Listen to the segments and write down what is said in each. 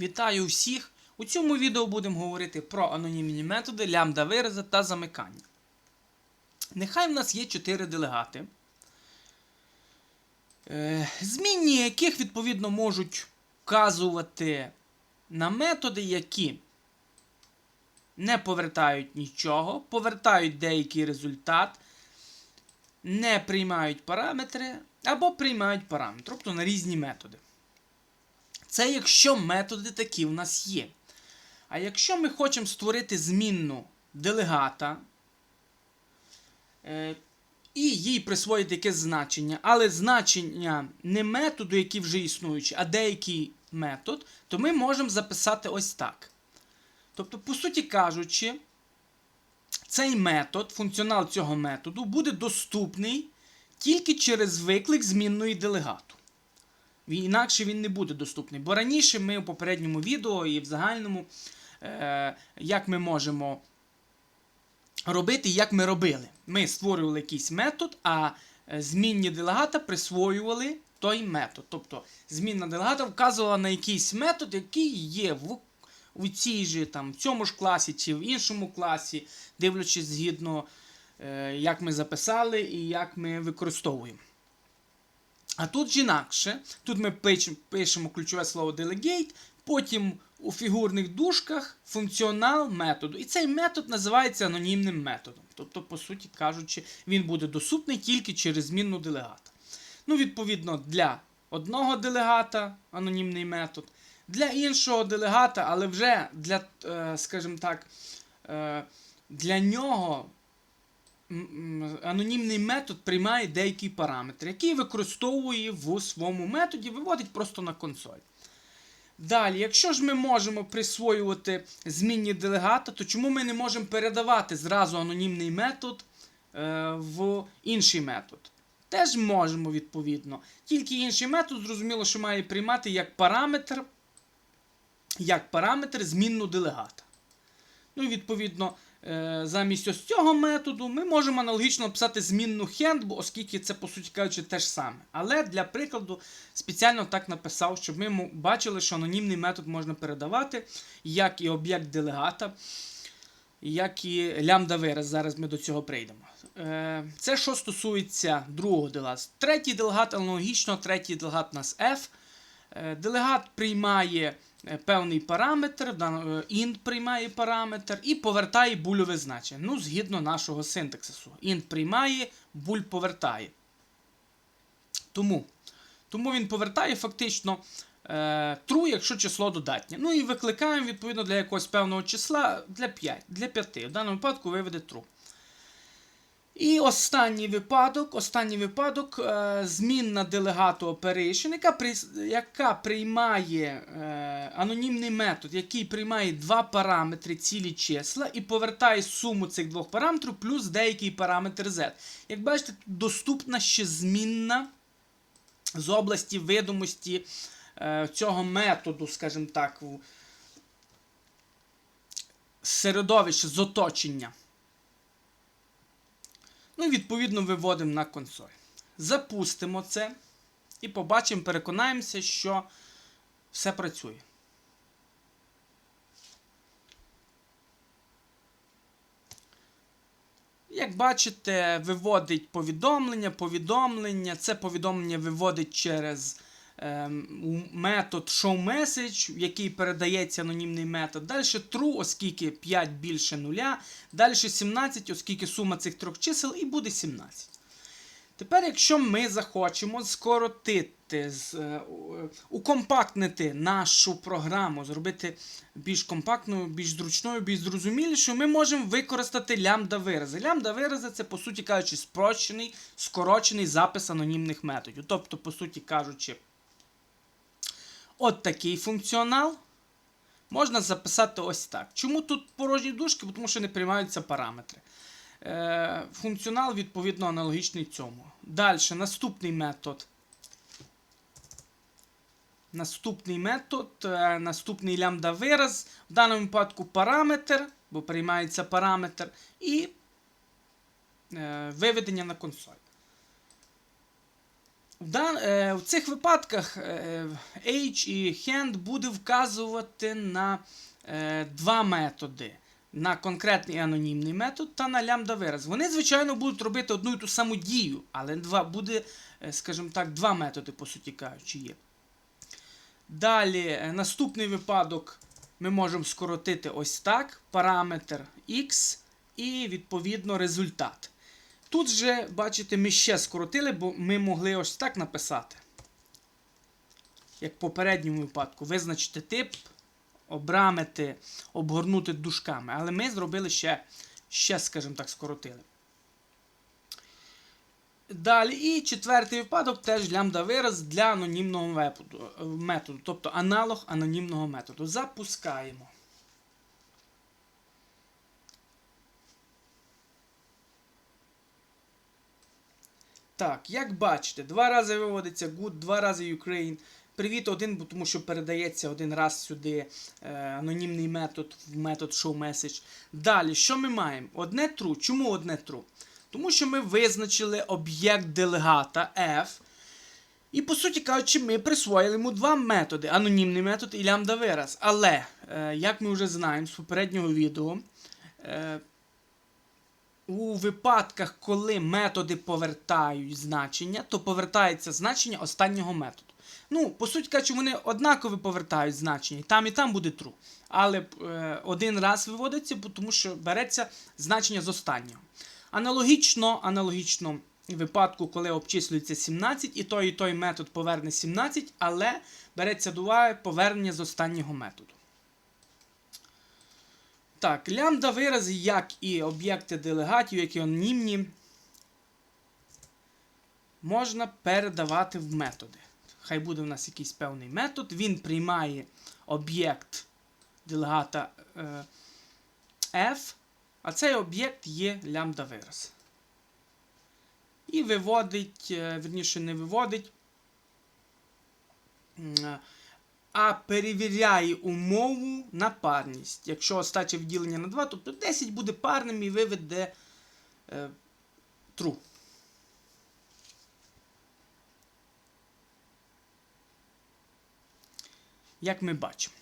Вітаю всіх! У цьому відео будемо говорити про анонімні методи лямбда вирази та замикання. Нехай в нас є 4 делегати, е, змінні яких відповідно можуть вказувати на методи, які не повертають нічого, повертають деякий результат, не приймають параметри або приймають параметри, тобто на різні методи. Це якщо методи такі в нас є. А якщо ми хочемо створити змінну делегата е, і їй присвоїти якесь значення, але значення не методу, який вже існуючий, а деякий метод, то ми можемо записати ось так. Тобто, по суті кажучи, цей метод, функціонал цього методу буде доступний тільки через виклик змінної делегату. Інакше він не буде доступний. Бо раніше ми у попередньому відео і в загальному, е, як ми можемо робити, як ми робили. Ми створювали якийсь метод, а е, змінні делегата присвоювали той метод. Тобто змінна делегата вказувала на якийсь метод, який є в, у цій же, там, в цьому ж класі чи в іншому класі, дивлячись згідно, е, як ми записали і як ми використовуємо. А тут ж інакше. Тут ми пишемо, ключове слово delegate, потім у фігурних дужках функціонал методу. І цей метод називається анонімним методом. Тобто, по суті кажучи, він буде доступний тільки через змінну делегата. Ну, відповідно, для одного делегата анонімний метод, для іншого делегата, але вже для, е, скажімо так, е, для нього анонімний метод приймає деякі параметри, які використовує в своєму методі, виводить просто на консоль. Далі, якщо ж ми можемо присвоювати змінні делегата, то чому ми не можемо передавати зразу анонімний метод е, в інший метод? Теж можемо, відповідно. Тільки інший метод, зрозуміло, що має приймати як параметр, як параметр змінну делегата. Ну і відповідно, замість ось цього методу ми можемо аналогічно написати змінну hand, оскільки це, по суті кажучи, те ж саме. Але для прикладу спеціально так написав, щоб ми бачили, що анонімний метод можна передавати, як і об'єкт делегата, як і лямбда вираз. Зараз ми до цього прийдемо. Е, Це що стосується другого делегата. Третій делегат аналогічно, третій делегат у нас F. Е, Делегат приймає е, певний параметр, е, int приймає параметр і повертає бульове значення. Ну, згідно нашого синтаксису. Int приймає, буль повертає. Тому, тому він повертає фактично е, true, якщо число додатнє. Ну і викликаємо відповідно для якогось певного числа для 5. Для 5. В даному випадку виведе true. І останній випадок, останній випадок, е, змінна делегату operation, яка, при, яка приймає е, анонімний метод, який приймає два параметри, цілі числа, і повертає суму цих двох параметрів плюс деякий параметр z. Як бачите, доступна ще змінна з області видимості е, цього методу, скажімо так, середовище з оточення. Ну відповідно виводимо на консоль. Запустимо це і побачимо, переконаємося, що все працює. Як бачите, виводить повідомлення, повідомлення. Це повідомлення виводить через ем, метод showMessage, в який передається анонімний метод. Далі true, оскільки 5 більше нуля. Далі 17, оскільки сума цих трьох чисел, і буде 17. Тепер, якщо ми захочемо скоротити, е, е, укомпактнити нашу програму, зробити більш компактною, більш зручною, більш зрозумілішою, ми можемо використати лямбда вирази. Лямбда вирази це, по суті кажучи, спрощений, скорочений запис анонімних методів. Тобто, по суті кажучи, от такий функціонал можна записати ось так. Чому тут порожні дужки? Тому що не приймаються параметри. Е, функціонал відповідно аналогічний цьому. Далі, наступний метод. Наступний метод, е, наступний лямбда вираз. В даному випадку параметр, бо приймається параметр, і е, виведення на консоль. Е, в цих випадках е, H і hand буде вказувати на е, два методи. На конкретний анонімний метод та на лямбда вираз. Вони, звичайно, будуть робити одну і ту саму дію, але два, буде, скажімо так, два методи, по суті кажучи, є. Далі, наступний випадок ми можемо скоротити ось так: параметр x і відповідно результат. Тут же, бачите, ми ще скоротили, бо ми могли ось так написати. Як в попередньому випадку, визначити тип, обрамити, обгорнути дужками. Але ми зробили ще, ще скажімо так, скоротили. Далі, і четвертий випадок теж лямбда вираз для анонімного методу, тобто аналог анонімного методу. Запускаємо. Так, як бачите, два рази виводиться good, два рази Ukraine. Привіт один, тому що передається один раз сюди е, анонімний метод метод showMessage. Далі, що ми маємо? Одне true. Чому одне true? Тому що ми визначили об'єкт делегата F. І, по суті кажучи, ми присвоїли йому два методи: анонімний метод і лямбда вираз. Але, е, як ми вже знаємо з попереднього відео, е, у випадках, коли методи повертають значення, то повертається значення останнього методу. Ну, по суті кажучи, вони однаково повертають значення, і там і там буде true. Але е, один раз виводиться, тому що береться значення з останнього. Аналогічно, аналогічно випадку, коли обчислюється 17, і той, і той метод поверне 17, але береться до уваги повернення з останнього методу. Так, лямбда вирази, як і об'єкти делегатів, як і анонімні, можна передавати в методи. Хай буде в нас якийсь певний метод. Він приймає об'єкт делегата е, F, а цей об'єкт є лямбда вираз. І виводить, е, верніше не виводить, м, а перевіряє умову на парність. Якщо остаче відділення на 2, тобто 10 буде парним і виведе е, true. Як ми бачимо.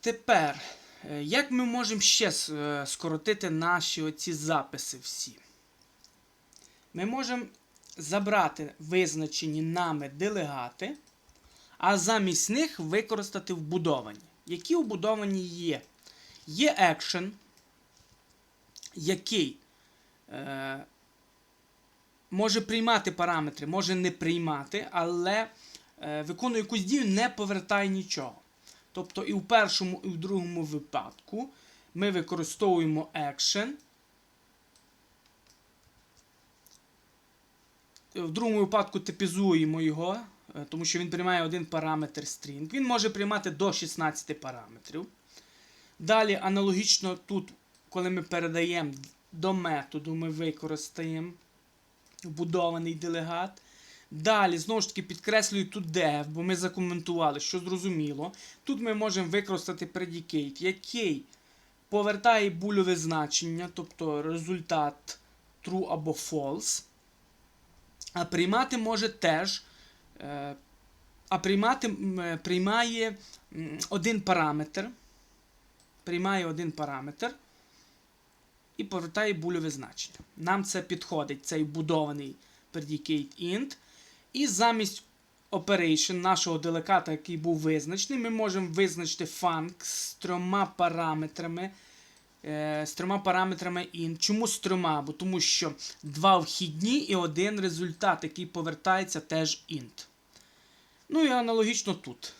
Тепер, е, як ми можемо ще е, скоротити наші оці записи всі? Ми можемо забрати визначені нами делегати, а замість них використати вбудовані. Які вбудовані є? Є action, який е, може приймати параметри, може не приймати, але е, виконує якусь дію, не повертає нічого. Тобто і в першому, і в другому випадку ми використовуємо action. В другому випадку типізуємо його, е, тому що він приймає один параметр string. Він може приймати до 16 параметрів. Далі, аналогічно тут, коли ми передаємо до методу, ми використаємо вбудований делегат. Далі, знову ж таки, підкреслюю тут def, бо ми закоментували, що зрозуміло. Тут ми можемо використати predicate, який повертає бульове значення, тобто результат true або false. А приймати може теж. е, А приймати е, приймає один параметр. Приймає один параметр і повертає бульове значення. Нам це підходить, цей вбудований predicate int. І замість operation нашого делегата, який був визначений, ми можемо визначити func з трьома параметрами. Е, З трьома параметрами int. Чому з трьома? Бо тому що два вхідні і один результат, який повертається теж int. Ну і аналогічно тут.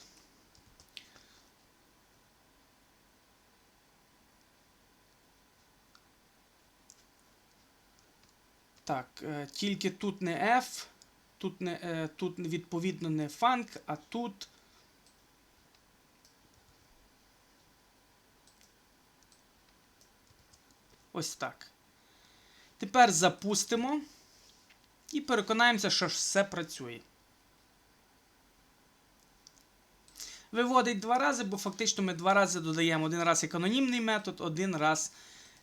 Так, е, тільки тут не F, тут, не, е, тут відповідно не func, а тут. Ось так. Тепер запустимо і переконаємося, що все працює. Виводить два рази, бо фактично ми два рази додаємо один раз як анонімний метод, один раз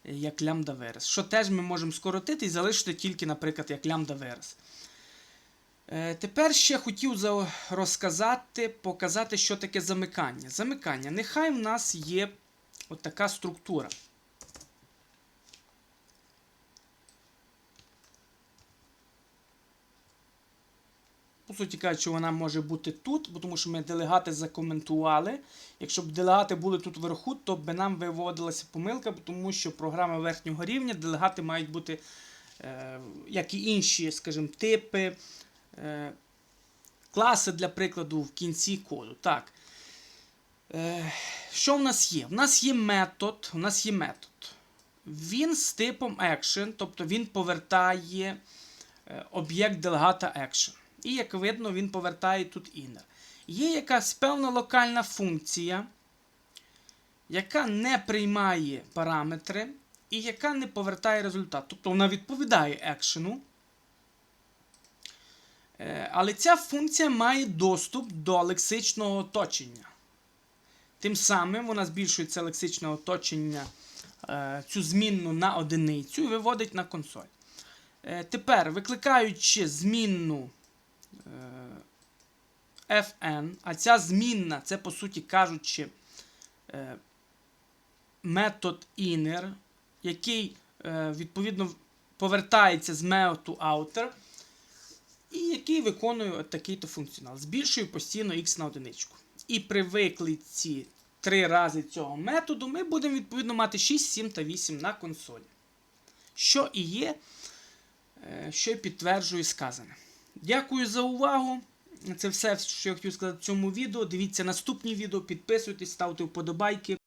е, як лямбда верес. Що теж ми можемо скоротити і залишити тільки, наприклад, як лямбда верес. Е, Тепер ще хотів розказати, показати, що таке замикання. Замикання. Нехай в нас є от така структура. По суті кажучи, вона може бути тут, бо тому що ми делегати закоментували. Якщо б делегати були тут вверху, то б нам виводилася помилка, тому що програма верхнього рівня делегати мають бути, е, як і інші, скажімо, типи, е, класи, для прикладу, в кінці коду. Так. Е, що в нас є? У нас є метод. У нас є метод. Він з типом action, тобто він повертає е, об'єкт делегата action. І, як видно, він повертає тут inner. Є якась певна локальна функція, яка не приймає параметри і яка не повертає результат. Тобто вона відповідає екшену. Е, Але ця функція має доступ до лексичного оточення. Тим самим вона збільшує це лексичне оточення, е, цю змінну на одиницю і виводить на консоль. Е, Тепер, викликаючи змінну fn, а ця змінна, це, по суті кажучи, е, метод inner, який е, відповідно повертається з методу outer, і який виконує такий-то функціонал. Збільшує постійно x на одиничку. І при виклиці три рази цього методу ми будемо відповідно мати 6, 7 та 8 на консолі. Що і є, е, що й підтверджує сказане. Дякую за увагу. Це все, що я хотів сказати в цьому відео. Дивіться наступні відео, підписуйтесь, ставте вподобайки.